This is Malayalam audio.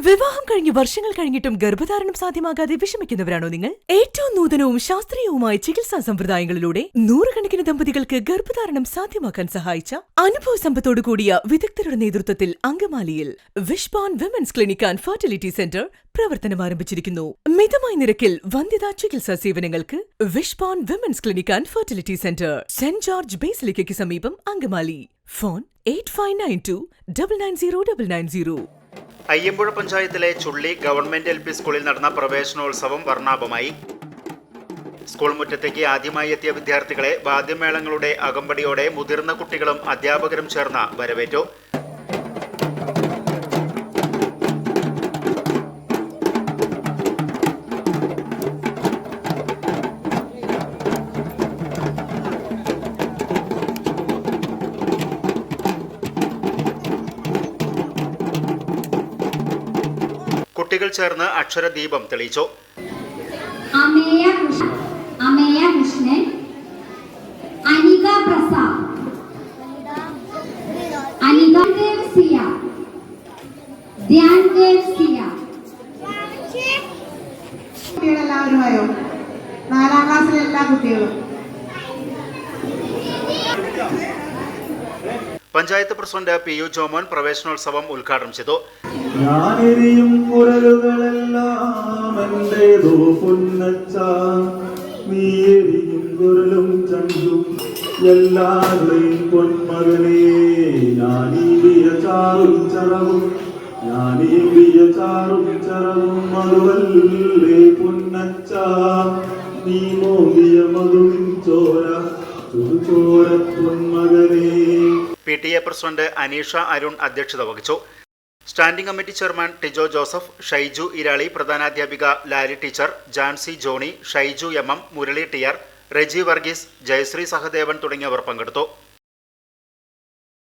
വിവാഹം കഴിഞ്ഞ് വർഷങ്ങൾ കഴിഞ്ഞിട്ടും ഗർഭധാരണം സാധ്യമാകാതെ വിഷമിക്കുന്നവരാണോ നിങ്ങൾ? ഏറ്റവും നൂതനവും ശാസ്ത്രീയവുമായ ചികിത്സാ സമ്പ്രദായങ്ങളിലൂടെ നൂറുകണക്കിന് ദമ്പതികൾക്ക് ഗർഭധാരണം സാധ്യമാക്കാൻ സഹായിച്ച അനുഭവ സമ്പത്തോടു കൂടിയ വിദഗ്ധരുടെ നേതൃത്വത്തിൽ അങ്കമാലിയിൽ Vishpan women's clinic and fertility centre പ്രവർത്തനം ആരംഭിച്ചിരിക്കുന്നു. മിതമായ നിരക്കിൽ വന്ധ്യതാ ചികിത്സാ സേവനങ്ങൾക്ക് Vishpan women's clinic and fertility centre saint George ബേസിലിക്കയ്ക്ക് സമീപം Angamaly. Phone eight five nine two double nine zero double nine zero. Ayyampuzha പഞ്ചായത്തിലെ ചുള്ളി ഗവൺമെന്റ് എൽ പി സ്കൂളിൽ നടന്ന പ്രവേശനോത്സവം വർണാഭമായി. സ്കൂൾ മുറ്റത്തേക്ക് ആദ്യമായി എത്തിയ വിദ്യാർത്ഥികളെ വാദ്യമേളങ്ങളുടെ അകമ്പടിയോടെ മുതിർന്ന കുട്ടികളും അധ്യാപകരും ചേർന്ന് വരവേറ്റു. കുട്ടികൾ ചേർന്ന് അക്ഷരദീപം തെളിയിച്ചു. അമേയ അമേയ കൃഷ്ണൻ അനിക പ്രസാദ് അനിക ദേവ് സിയ ധ്യാൻ ദേവ് സിയ. കുട്ടികളെല്ലാവരും നാലാം ക്ലാസ്സിലെ എല്ലാ കുട്ടികളും. Panchayat president P U Jomon പ്രവേശനോത്സവം ഉദ്ഘാടനം ചെയ്തു. ഞാനെരിയും കുരലുകളെല്ലാം എന്റേതോ പൊന്നച്ച. നീ എരിയും കുരലും ചണ്ടും എല്ലാവരെയും പൊന്മകനേ. ഞാനീടിയ ചാറും ചറവും ഞാനീടിയ ചാറും ചറവും മധുവല്ലേ പൊന്നച്ച. നീ മോകിയ മധുവിൻ ചോര ചുടുചോര പൊന്മകനേ. P T A president Aneesha Arun അധ്യക്ഷത വഹിച്ചു. Standing committee chairman Tijo Joseph Shaiju Irali പ്രധാനാധ്യാപിക Lali teacher Jancy Johny Shaiju M M Murali T Reji Varghese Jayasree Sahadevan തുടങ്ങിയവർ പങ്കെടുത്തു.